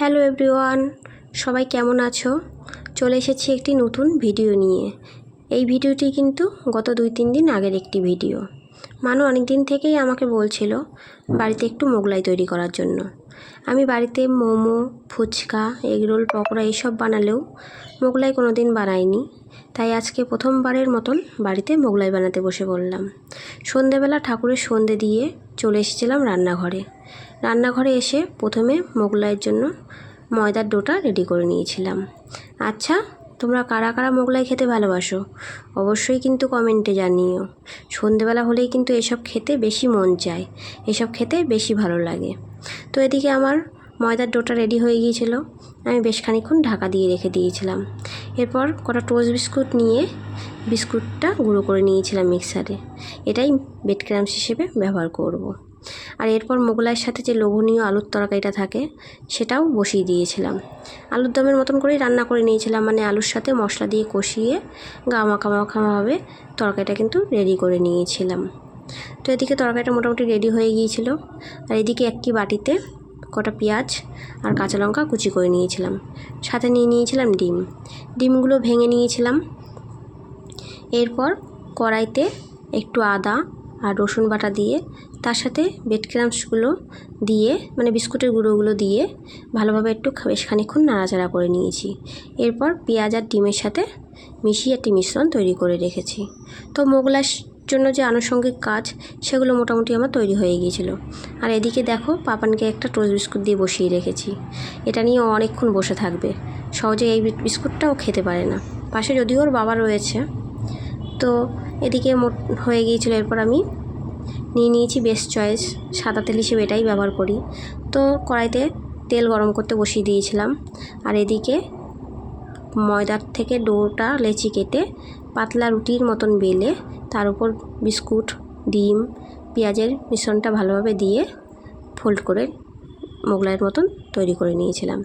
Hello everyone, সবাই কেমন আছো? চলে এসেছি একটি নতুন ভিডিও নিয়ে। এই ভিডিওটি কিন্তু গত দুই তিন দিন আগের একটি ভিডিও। মানু অনেক দিন থেকেই আমাকে বলছিল বাড়িতে একটু মোগলাই তৈরি করার জন্য। আমি বাড়িতে মোমো, ফুচকা এগরোল পকোড়া এইসব বানালেও মোগলাই কোনো দিন বানাইনি। তাই আজকে প্রথমবারের মতন বাড়িতে মোগলাই বানাতে বসে পড়লাম। সন্ধেবেলা ঠাকুরের সন্ধে দিয়ে চলে এসেছিলাম রান্নাঘরে। রান্নাঘরে এসে প্রথমে মোগলাইয়ের জন্য ময়দার ডোটা রেডি করে নিয়েছিলাম। আচ্ছা তোমরা কারা কারা মোগলাই খেতে ভালোবাসো? অবশ্যই কিন্তু কমেন্টে জানিও। সন্ধেবেলা হলেই কিন্তু এসব খেতে বেশি মন চায়, এসব খেতে বেশি ভালো লাগে। তো এদিকে আমার ময়দার ডোটা রেডি হয়ে গিয়েছিল। আমি বেশ খানিক্ষণ ঢাকা দিয়ে রেখে দিয়েছিলাম। এরপর কটা টোস্ট বিস্কুট নিয়ে বিস্কুটটা গুঁড়ো করে নিয়েছিলাম মিক্সারে। এটাই বেড ক্রামস হিসেবে ব্যবহার করব। আর এরপর মোগলাইয়ের সাথে যে লোভনীয় আলুর তরকারিটা থাকে, সেটাও বসিয়ে দিয়েছিলাম। আলুর দমের মতন করেই রান্না করে নিয়েছিলাম মানে আলুর সাথে মশলা দিয়ে কষিয়ে গা মাখা মাখাভাবে তরকারিটা কিন্তু রেডি করে নিয়েছিলাম। তো এদিকে তরকারিটা মোটামুটি রেডি হয়ে গিয়েছিল। আর এদিকে একটি বাটিতে কটা পেঁয়াজ আর কাঁচা লঙ্কা কুচি করে নিয়েছিলাম। সাথে নিয়ে নিয়েছিলাম ডিম। ডিমগুলো ভেঙে নিয়েছিলাম। এরপর কড়াইতে একটু আদা আর রসুন বাটা দিয়ে তার সাথে বেড ক্রামসগুলো দিয়ে মানে বিস্কুটের গুঁড়োগুলো দিয়ে ভালোভাবে একটু বেশ খানিক্ষণ নাড়াচাড়া করে নিয়েছি। এরপর পেঁয়াজ আর ডিমের সাথে মিশিয়ে একটি মিশ্রণ তৈরি করে রেখেছি। তো মোগলার জন্য যে আনুষঙ্গিক কাজ, সেগুলো মোটামুটি আমার তৈরি হয়ে গিয়েছিল। আর এদিকে দেখো, পাপানকে একটা টোস্ট বিস্কুট দিয়ে বসিয়ে রেখেছি। এটা নিয়ে অনেকক্ষণ বসে থাকবে। সহজে এই বিস্কুটটাও খেতে পারে না। পাশে যদিও ওর বাবা রয়েছে, তো এদিকে হয়ে গিয়েছিল। এরপর আমি নিয়ে নিয়েছি বেস্ট চয়েস সাদা তেল হিসেবে এটাই ব্যবহার করি। তো কড়াইতে তেল গরম করতে বসিয়ে দিয়েছিলাম। আর এদিকে ময়দার থেকে ডোটা লেচি কেটে পাতলা রুটির মতন বেলে তার উপর বিস্কুট, ডিম, পেঁয়াজের মিশ্রণটা ভালোভাবে দিয়ে ফোল্ড করে মোগলাইয়ের মতন তৈরি করে নিয়েছিলাম।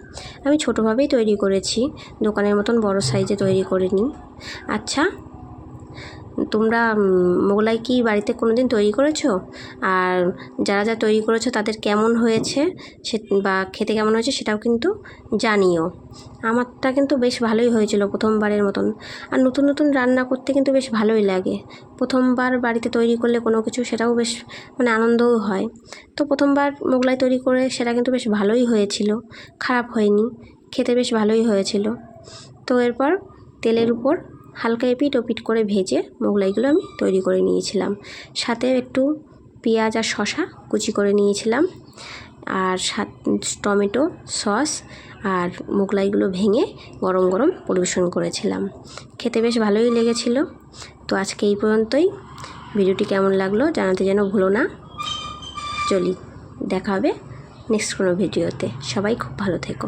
আমি ছোটোভাবেই তৈরি করেছি। দোকানের মতন বড় সাইজে তৈরি করে নিই আচ্ছা তোমরা মোগলাই কি বাড়িতে কোনো দিন তৈরি করেছ? আর যারা যা তৈরি করেছ, তাদের কেমন হয়েছে? সে, বা খেতে কেমন হয়েছে সেটাও কিন্তু জানিও। আমারটা কিন্তু বেশ ভালোই হয়েছিল প্রথমবারের মতন। আর নতুন নতুন রান্না করতে কিন্তু বেশ ভালোই লাগে। প্রথমবার বাড়িতে তৈরি করলে কোনো কিছু সেটাও বেশ মানে আনন্দও হয়। তো প্রথমবার মোগলাই তৈরি করে সেটা কিন্তু বেশ ভালোই হয়েছিল। খারাপ হয়নি, খেতে বেশ ভালোই হয়েছিল। তো এরপর তেলের উপর হালকা এপিট ওপিট করে ভেজে মোগলাইগুলো আমি তৈরি করে নিয়েছিলাম। সাথে একটু পেঁয়াজ আর শশা কুচি করে নিয়েছিলাম। আর সাত টমেটো সস আর মোগলাইগুলো ভেঙে গরম গরম পরিবেশন করেছিলাম। খেতে বেশ ভালোই লেগেছিল। তো আজকে এই পর্যন্তই। ভিডিওটি কেমন লাগল জানাতে যেন ভুলো না। চলি, দেখা হবে নেক্সট কোনো ভিডিওতে। সবাই খুব ভালো থেকো।